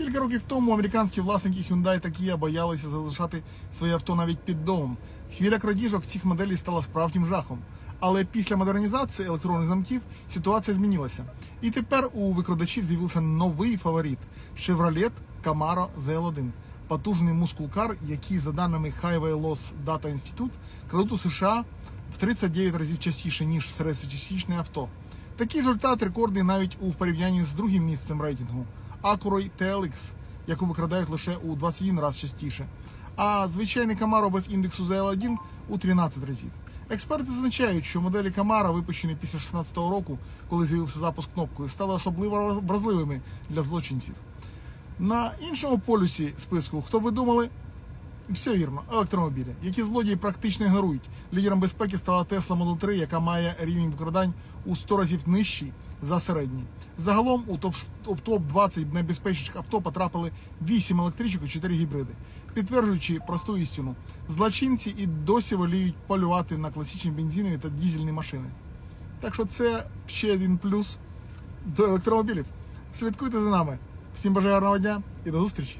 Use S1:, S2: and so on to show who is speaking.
S1: Кілька років тому американські власники Hyundai та боялися залишати своє авто навіть під домом. Хвиля крадіжок цих моделей стала справжнім жахом. Але після модернізації електронних замків ситуація змінилася. І тепер у викрадачів з'явився новий фаворит Chevrolet Camaro ZL1. Потужний мускулкар, який, за даними Highway Loss Data Institute, крадуть у США в 39 разів частіше, ніж середньостатистичне авто. Такий результат рекордний навіть у порівнянні з другим місцем рейтингу Acura TLX, яку викрадають лише у 21 раз частіше. А звичайний Camaro без індексу ZL1 у 13 разів. Експерти зазначають, що моделі Camaro, випущені після 2016 року, коли з'явився запуск кнопкою, стали особливо вразливими для злочинців. На іншому полюсі списку, хто ви думали, все вірно, електромобілі, які злодії практично ігнорують. Лідером безпеки стала Tesla Model 3, яка має рівень викрадань у 100 разів нижчий за середній. Загалом у топ топ 20 найбезпечніших авто потрапили 8 електричок і 4 гібриди, підтверджуючи просту істину. Злочинці і досі воліють полювати на класичні бензинові та дізельні машини. Так що це ще один плюс до електромобілів. Слідкуйте за нами. Всім бажаю гарного дня і до зустрічі!